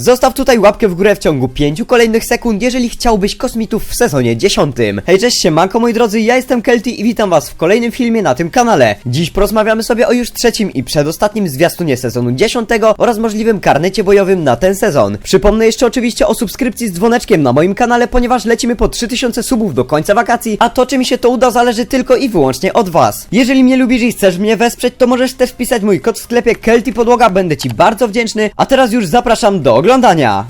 Zostaw tutaj łapkę w górę w ciągu 5 kolejnych sekund, jeżeli chciałbyś kosmitów w sezonie 10. Hej, cześć, siemanko moi drodzy, ja jestem Kelty i witam was w kolejnym filmie na tym kanale. Dziś porozmawiamy sobie o już trzecim i przedostatnim zwiastunie sezonu 10 oraz możliwym karnecie bojowym na ten sezon. Przypomnę jeszcze oczywiście o subskrypcji z dzwoneczkiem na moim kanale, ponieważ lecimy po 3000 subów do końca wakacji, a to czy mi się to uda zależy tylko i wyłącznie od was. Jeżeli mnie lubisz i chcesz mnie wesprzeć, to możesz też wpisać mój kod w sklepie Kelty Podłoga, będę ci bardzo wdzięczny, a teraz już zapraszam do oglądania.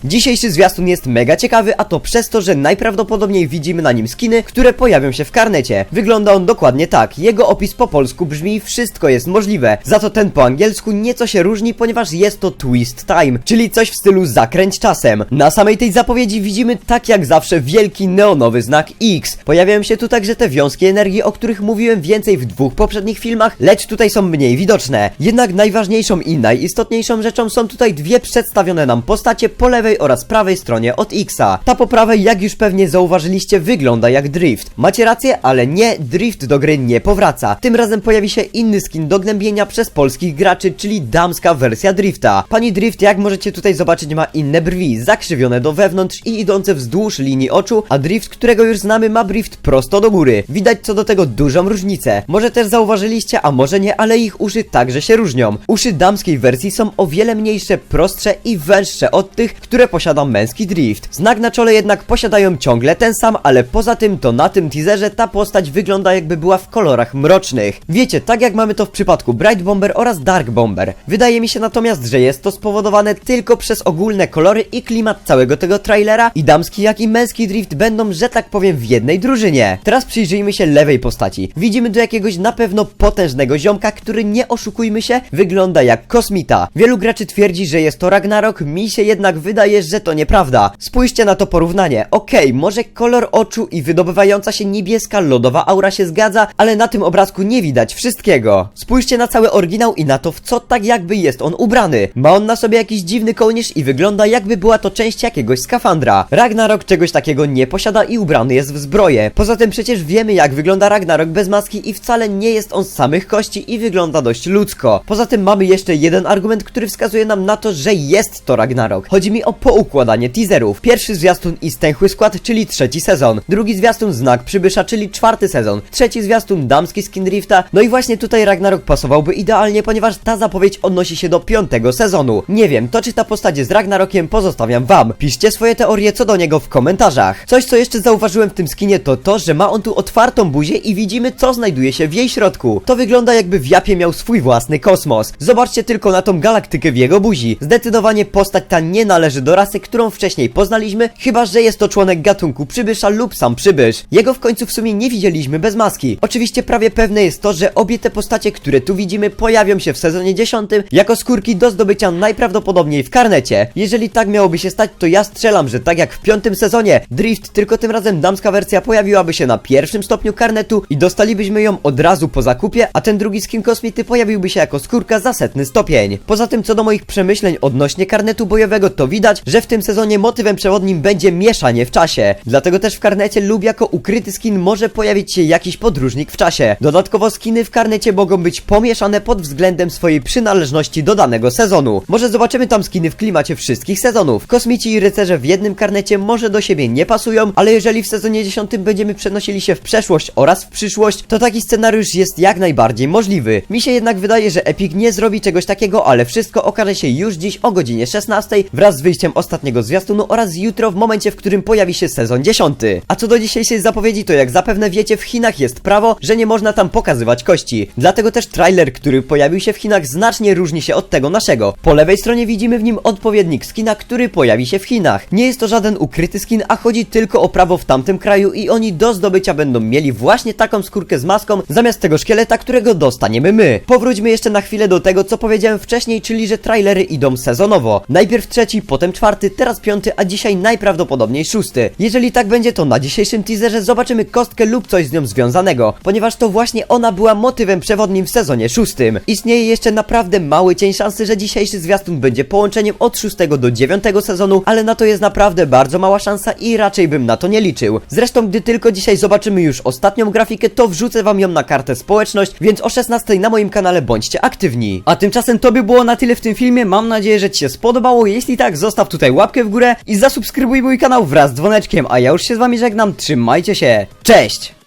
Dzisiejszy zwiastun jest mega ciekawy, a to przez to, że najprawdopodobniej widzimy na nim skiny, które pojawią się w karnecie. Wygląda on dokładnie tak. Jego opis po polsku brzmi wszystko jest możliwe. Za to ten po angielsku nieco się różni, ponieważ jest to twist time, czyli coś w stylu zakręć czasem. Na samej tej zapowiedzi widzimy tak jak zawsze wielki neonowy znak X. Pojawiają się tu także te wiązki energii, o których mówiłem więcej w dwóch poprzednich filmach, lecz tutaj są mniej widoczne. Jednak najważniejszą i najistotniejszą rzeczą są tutaj dwie przedstawione nam postacie po lewej oraz prawej stronie od Xa. Ta po prawej, jak już pewnie zauważyliście, wygląda jak Drift. Macie rację, ale nie, Drift do gry nie powraca. Tym razem pojawi się inny skin do gnębienia przez polskich graczy, czyli damska wersja Drifta. Pani Drift, jak możecie tutaj zobaczyć, ma inne brwi, zakrzywione do wewnątrz i idące wzdłuż linii oczu, a Drift, którego już znamy, ma Drift prosto do góry. Widać co do tego dużą różnicę. Może też zauważyliście, a może nie, ale ich uszy także się różnią. Uszy damskiej wersji są o wiele mniejsze, prostsze i węższe od tych, które posiada męski Drift. Znak na czole jednak posiadają ciągle ten sam, ale poza tym to na tym teaserze ta postać wygląda jakby była w kolorach mrocznych. Wiecie, tak jak mamy to w przypadku Bright Bomber oraz Dark Bomber. Wydaje mi się natomiast, że jest to spowodowane tylko przez ogólne kolory i klimat całego tego trailera i damski jak i męski Drift będą, że tak powiem, w jednej drużynie. Teraz przyjrzyjmy się lewej postaci. Widzimy tu jakiegoś na pewno potężnego ziomka, który nie oszukujmy się, wygląda jak kosmita. Wielu graczy twierdzi, że jest to Ragnarok, mi się jednak wydaje, że to nieprawda. Spójrzcie na to porównanie. Okej, może kolor oczu i wydobywająca się niebieska lodowa aura się zgadza, ale na tym obrazku nie widać wszystkiego. Spójrzcie na cały oryginał i na to, w co tak jakby jest on ubrany. Ma on na sobie jakiś dziwny kołnierz i wygląda jakby była to część jakiegoś skafandra. Ragnarok czegoś takiego nie posiada i ubrany jest w zbroję. Poza tym przecież wiemy jak wygląda Ragnarok bez maski i wcale nie jest on z samych kości i wygląda dość ludzko. Poza tym mamy jeszcze jeden argument, który wskazuje nam na to, że jest to Ragnarok. Chodzi mi o poukładanie teaserów. Pierwszy zwiastun i stęchły skład, czyli trzeci sezon. Drugi zwiastun znak przybysza, czyli czwarty sezon. Trzeci zwiastun damski skin drifta. No i właśnie tutaj Ragnarok pasowałby idealnie, ponieważ ta zapowiedź odnosi się do piątego sezonu. Nie wiem, to czy ta postać jest Ragnarokiem pozostawiam wam. Piszcie swoje teorie co do niego w komentarzach. Coś co jeszcze zauważyłem w tym skinie to to, że ma on tu otwartą buzię i widzimy co znajduje się w jej środku. To wygląda jakby w Japie miał swój własny kosmos. Zobaczcie tylko na tą galaktykę w jego buzi. Zdecydowanie postać ta nie należy do rasy, którą wcześniej poznaliśmy, chyba że jest to członek gatunku przybysza lub sam przybysz. Jego w końcu w sumie nie widzieliśmy bez maski. Oczywiście prawie pewne jest to, że obie te postacie, które tu widzimy, pojawią się w sezonie 10 jako skórki do zdobycia najprawdopodobniej w karnecie. Jeżeli tak miałoby się stać, to ja strzelam, że tak jak w piątym sezonie, Drift, tylko tym razem damska wersja pojawiłaby się na pierwszym stopniu karnetu i dostalibyśmy ją od razu po zakupie, a ten drugi skin kosmity pojawiłby się jako skórka za setny stopień. Poza tym co do moich przemyśleń odnośnie karnetu to widać, że w tym sezonie motywem przewodnim będzie mieszanie w czasie. Dlatego też w karnecie lub jako ukryty skin może pojawić się jakiś podróżnik w czasie. Dodatkowo skiny w karnecie mogą być pomieszane pod względem swojej przynależności do danego sezonu. Może zobaczymy tam skiny w klimacie wszystkich sezonów. Kosmici i rycerze w jednym karnecie może do siebie nie pasują, ale jeżeli w sezonie 10 będziemy przenosili się w przeszłość oraz w przyszłość, to taki scenariusz jest jak najbardziej możliwy. Mi się jednak wydaje, że Epic nie zrobi czegoś takiego, ale wszystko okaże się już dziś o godzinie 16 wraz z wyjściem ostatniego zwiastunu oraz jutro w momencie, w którym pojawi się sezon 10. A co do dzisiejszej zapowiedzi, to jak zapewne wiecie, w Chinach jest prawo, że nie można tam pokazywać kości. Dlatego też trailer, który pojawił się w Chinach znacznie różni się od tego naszego. Po lewej stronie widzimy w nim odpowiednik skina, który pojawi się w Chinach. Nie jest to żaden ukryty skin, a chodzi tylko o prawo w tamtym kraju i oni do zdobycia będą mieli właśnie taką skórkę z maską, zamiast tego szkieleta, którego dostaniemy my. Powróćmy jeszcze na chwilę do tego, co powiedziałem wcześniej, czyli że trailery idą sezonowo. Najpierw trzeci, potem czwarty, teraz piąty, a dzisiaj najprawdopodobniej szósty. Jeżeli tak będzie, to na dzisiejszym teaserze zobaczymy kostkę lub coś z nią związanego, ponieważ to właśnie ona była motywem przewodnim w sezonie szóstym. Istnieje jeszcze naprawdę mały cień szansy, że dzisiejszy zwiastun będzie połączeniem od szóstego do dziewiątego sezonu, ale na to jest naprawdę bardzo mała szansa i raczej bym na to nie liczył. Zresztą, gdy tylko dzisiaj zobaczymy już ostatnią grafikę, to wrzucę wam ją na kartę społeczność, więc o 16 na moim kanale bądźcie aktywni. A tymczasem to by było na tyle w tym filmie, mam nadzieję, że ci się spodobało, jeśli Jeśli tak, zostaw tutaj łapkę w górę i zasubskrybuj mój kanał wraz z dzwoneczkiem, a ja już się z wami żegnam, trzymajcie się, cześć!